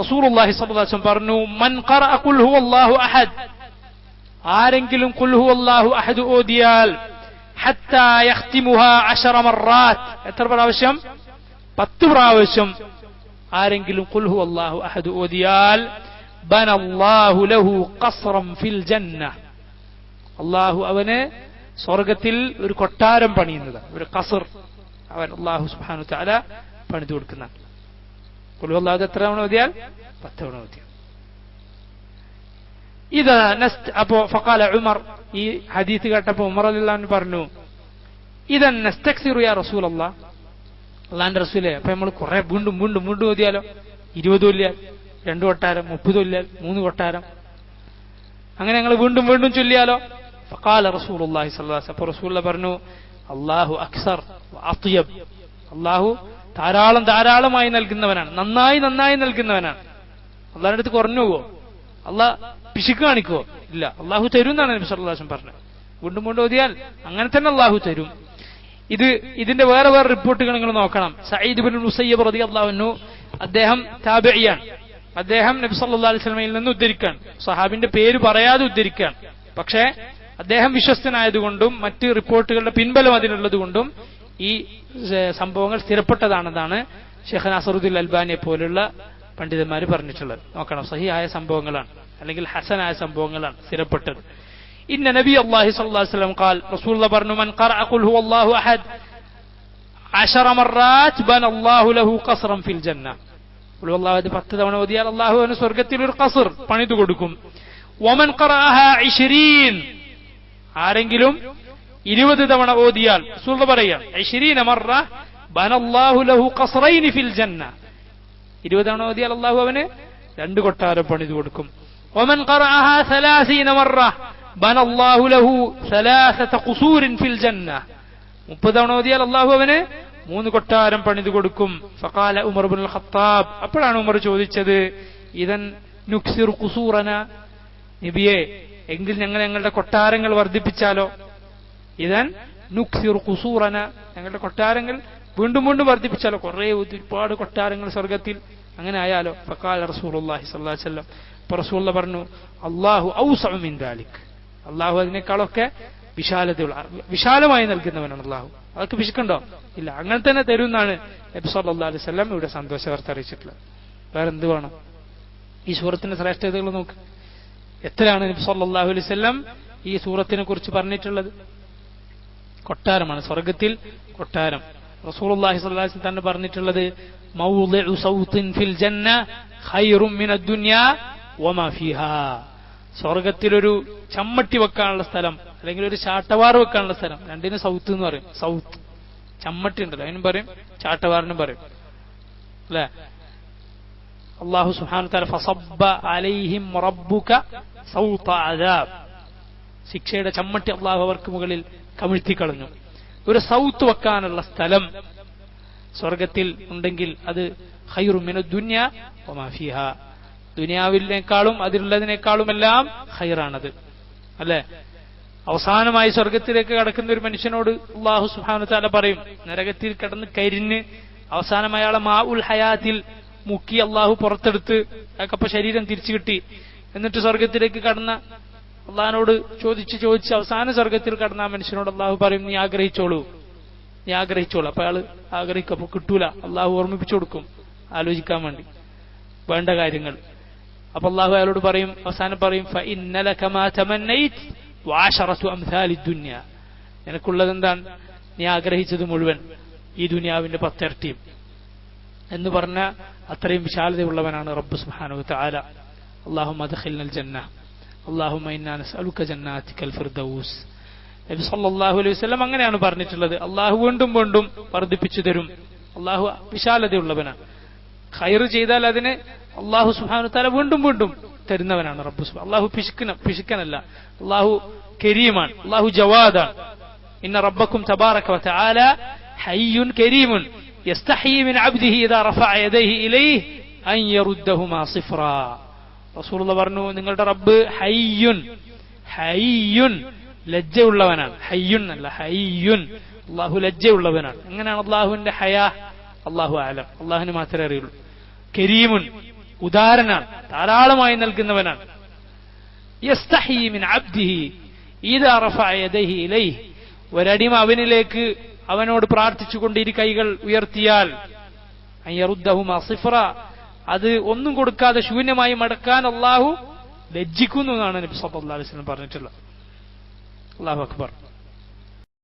റസൂലുള്ളാഹി വസല്ലം പറഞ്ഞു മൻ ഹുവല്ലാഹു അഹദ്. ആരെങ്കിലും ഖുൽ ഹുവല്ലാഹു അഹദ് ഓതിയാൽ എത്ര പ്രാവശ്യം? പത്ത് പ്രാവശ്യം ആരെങ്കിലും ഖുൽ ഹുവല്ലാഹു അഹദ് ഓതിയാൽ ബനല്ലാഹു ലഹു ഖസ്റൻ ഫിൽ ജന്ന. അള്ളാഹു അവന് സ്വർഗത്തിൽ ഒരു കൊട്ടാരം പണിയുന്നത് ഒരു കസർ അവൻ അള്ളാഹു സുബ്ഹാനഹു താല പണിതു കൊടുക്കുന്ന ഹുവല്ലാഹു എത്ര തവണ ഓതിയാൽ പത്ത് തവണ ഓതിയാൽ ഇത് നസ്ത് അപ്പോ ഫക്കാല ഉമർ ഈ ഹദീസ് കേട്ടപ്പോ ഉമർ അലിള്ളാൻ പറഞ്ഞു ഇതൻ നസ്തക്സിറു യാ റസൂൽ അല്ല അള്ളാന്റെ റസൂലെ അപ്പൊ നമ്മൾ കുറെ വീണ്ടും വീണ്ടും വീണ്ടും ഓതിയാലോ? ഇരുപത് കൊല്ലിയാൽ രണ്ടു കൊട്ടാരം മുപ്പത് കൊല്ലിയാൽ മൂന്ന് കൊട്ടാരം. അങ്ങനെ ഞങ്ങൾ വീണ്ടും വീണ്ടും ചൊല്ലിയാലോ? ഫക്കാല റസൂൽ അള്ളാഹി സല്ലാസ് അപ്പൊ റസൂല്ല പറഞ്ഞു അള്ളാഹു അക്സർ അത്യബ്. അള്ളാഹു ധാരാളം ധാരാളമായി നൽകുന്നവനാണ്. നന്നായി നന്നായി നൽകുന്നവനാണ്. അള്ളാഹിന്റെ അടുത്ത് കുറഞ്ഞു പോവോ? അള്ളാഹ് പിശുക്ക് കാണിക്കുവോ? ഇല്ല. അള്ളാഹു തരും എന്നാണ് നബി സല്ലാസം പറഞ്ഞത്. വീണ്ടും കൊണ്ട് ഓതിയാൽ അങ്ങനെ തന്നെ അള്ളാഹു തരും. ഇത് ഇതിന്റെ വേറെ വേറെ റിപ്പോർട്ടുകൾ നിങ്ങൾ നോക്കണം. സയ്യിദ് ബിൻ മുസയ്യബ് റതി അള്ളാഹുനു അദ്ദേഹം താബിയാണ് അദ്ദേഹം നബി സല്ലാ അലൈഹി സ്വലമയിൽ നിന്ന് ഉദ്ധരിക്കാൻ സഹാബിന്റെ പേര് പറയാതെ ഉദ്ധരിക്കാൻ പക്ഷേ അദ്ദേഹം വിശ്വസ്തനായതുകൊണ്ടും മറ്റ് റിപ്പോർട്ടുകളുടെ പിൻബലം അതിനുള്ളത് കൊണ്ടും ഈ സംഭവങ്ങൾ സ്ഥിരപ്പെട്ടതാണെന്നാണ് ഷെഖ് നാസറുദ്ദീൻ അൽബാനിയെ പോലുള്ള പണ്ഡിതന്മാർ പറഞ്ഞിട്ടുള്ളത്. നോക്കണം സഹിയായ സംഭവങ്ങളാണ് അല്ലെങ്കിൽ ഹസനായ സംഭവങ്ങളാണ് സ്ഥിരപ്പെട്ടത്. ഇന്ന നബി അള്ളാഹി വസല്ലം ഖാൽ റസൂലുള്ള പറഞ്ഞു മൻ ഹുവല്ലാഹു അഹദ് പത്ത് തവണ ഓതിയാൽ അള്ളാഹു അവന് സ്വർഗത്തിൽ ഒരു കസർ പണിതു കൊടുക്കും. ഒമൻ ഖറഅഹ 20 ആരെങ്കിലും ഇരുപത് തവണ ഓതിയാൽ സുഹൃത്ത് പറയാം ഇരുപത് തവണ ഓതിയാൽ അള്ളാഹു അവന് രണ്ട് കൊട്ടാരം പണിത് കൊടുക്കും. ഒമൻ മുപ്പത് തവണ ഓതിയാൽ അള്ളാഹു അവന് മൂന്ന് കൊട്ടാരം പണിത് കൊടുക്കും. ഫക്കാല ഉമർ ബുൽ ഖത്താബ് അപ്പോഴാണ് ഉമർ ചോദിച്ചത് ഇതൻ നുക്സിർ കുസൂറന നിബിയെ എങ്കിൽ ഞങ്ങൾ ഞങ്ങളുടെ കൊട്ടാരങ്ങൾ വർദ്ധിപ്പിച്ചാലോ? ഇതൻ നുക്സിർ കുസൂറന ഞങ്ങളുടെ കൊട്ടാരങ്ങൾ വീണ്ടും വീണ്ടും വർദ്ധിപ്പിച്ചാലോ? കുറെ ഒരുപാട് കൊട്ടാരങ്ങൾ സ്വർഗത്തിൽ അങ്ങനെ ആയാലോ? ഫക്കാൽ സ്വല്ലല്ലാഹു അലൈഹി വസല്ലം. അപ്പോൾ പറഞ്ഞു അള്ളാഹു ഔസമിൻ ദാലിക്. അള്ളാഹു അതിനേക്കാളൊക്കെ വിശാലതയുള്ള വിശാലമായി നൽകുന്നവനാണ് അള്ളാഹു അതൊക്കെ പിശുക്കുണ്ടോ ഇല്ല. അങ്ങനെ തന്നെ തരും എന്നാണ് നബി സല്ലല്ലാഹു അലൈഹി വസല്ലം ഇവിടെ സന്തോഷ വാർത്ത അറിയിച്ചിട്ടുള്ളത്. വേറെ എന്ത് വേണം? ഈ സൂറത്തിന്റെ ശ്രേഷ്ഠതകൾ നോക്ക്. എത്രയാണ് നബി സല്ലല്ലാഹു അലൈഹി വസല്ലം ഈ സൂറത്തിനെ കുറിച്ച് പറഞ്ഞിട്ടുള്ളത്? കൊട്ടാരമാണ്. സ്വർഗത്തിൽ കൊട്ടാരം. റസൂലുള്ളാഹി സ്വല്ലല്ലാഹി അലൈഹി തന്നെ പറഞ്ഞിട്ടുള്ളത് ഫിൽ ജന്ന മിന വമാ സ്വർഗത്തിലൊരു ചമ്മട്ടി വെക്കാനുള്ള സ്ഥലം അല്ലെങ്കിൽ ഒരു ചാട്ടവാർ വെക്കാനുള്ള സ്ഥലം രണ്ടിന് സൗത്ത് എന്ന് പറയും. സൗത്ത്. ചമ്മട്ടി ഉണ്ടല്ലോ അതിനും പറയും ചാട്ടവാറിനും പറയും. അല്ലെ? അള്ളാഹു സുഹാൻ തല ഫസബ്ബ അലൈഹിം അദാബ്. ശിക്ഷയുടെ ചമ്മട്ടി അള്ളാഹു അവർക്ക് മുകളിൽ കമിഴ്ത്തിക്കളഞ്ഞു ഒരു സൗത്ത് വെക്കാനുള്ള സ്ഥലം സ്വർഗത്തിൽ ഉണ്ടെങ്കിൽ അത് ഹൈറുമിന് ദുന്യ ഒമാഫിഹ അതിലുള്ളതിനേക്കാളും എല്ലാം ഹൈറാണത് അല്ലെ? അവസാനമായി സ്വർഗത്തിലേക്ക് കടക്കുന്ന ഒരു മനുഷ്യനോട് അള്ളാഹു സുഹാനു താല പറയും നരകത്തിൽ കിടന്ന് കരിഞ്ഞ് അവസാനം അയാളെ മാ ഉൽ ഹയാത്തിൽ മുക്കി അള്ളാഹു പുറത്തെടുത്ത് അയാൾക്കപ്പൊ ശരീരം തിരിച്ചു കിട്ടി. എന്നിട്ട് സ്വർഗത്തിലേക്ക് കടന്ന അള്ളഹാനോട് ചോദിച്ച് ചോദിച്ച് അവസാന സ്വർഗത്തിൽ കടന്ന മനുഷ്യനോട് അള്ളാഹു പറയും നീ ആഗ്രഹിച്ചോളൂ. നീ ആഗ്രഹിച്ചോളൂ. അപ്പൊ അയാൾ ആഗ്രഹിക്കും അപ്പൊ കിട്ടൂല. അള്ളാഹു ഓർമ്മിപ്പിച്ചു കൊടുക്കും. ആലോചിക്കാൻ വേണ്ടി. വേണ്ട കാര്യങ്ങൾ. അപ്പൊ അള്ളാഹു അയാളോട് പറയും അവസാനം പറയും "ഫ മാ തമന്നൈത് വഅശറതു അംസാലി ദുനിയ. നിനക്കുള്ളത് എന്താണ്? നീ ആഗ്രഹിച്ചത് മുഴുവൻ ഈ ദുനിയാവിന്റെ പത്തിരട്ടിയും. എന്ന് പറഞ്ഞ അത്രയും വിശാലതയുള്ളവനാണ് റബ്ബ് സുബ്ഹാനഹു താല അള്ളാഹു അദ്ഖിൽനൽ ജന്ന. اللهم إنا نسألك جناتك الفردوس. نبي صلى الله عليه وسلم أنا أنا بارني تلدي الله وندم وندم برد بيتشدرم الله بيشال دي ولا بنا خير جيدا لدينا الله سبحانه وتعالى وندم وندم ترينا بنا رب سبحانه الله بيشكنا بيشكنا الله الله كريما الله جوادا إن ربكم تبارك وتعالى حي كريم يستحي من عبده إذا رفع يديه إليه أن يردهما صفرا റസൂറുള്ള പറഞ്ഞു നിങ്ങളുടെ റബ്ബ് ഹയ്യുൻ ഹയ്യുൻ ലജ്ജയുള്ളവനാണ്. ഹയ്യുൻ അല്ല ഹയ്യുൻ. അള്ളാഹു ലജ്ജയുള്ളവനാണ്. എങ്ങനെയാണ് അള്ളാഹുവിന്റെ ഹയാ? അള്ളാഹു ആലം അള്ളാഹുന് മാത്രമേ അറിയുള്ളൂ. കരീമുൻ ഉദാരനാണ്. ധാരാളമായി നൽകുന്നവനാണ്. ഒരടിമ അവനിലേക്ക് അവനോട് പ്രാർത്ഥിച്ചുകൊണ്ട് ഇരു കൈകൾ ഉയർത്തിയാൽ അയ്യറുദ്ദഹും അസിഫ്ര അത് ഒന്നും കൊടുക്കാതെ ശൂന്യമായി മടക്കാൻ അള്ളാഹു ലജ്ജിക്കുന്നു എന്നാണ് നബി സല്ലാ അലൈഹി വസല്ലം പറഞ്ഞിട്ടുള്ളത്. അള്ളാഹു അക്ബർ.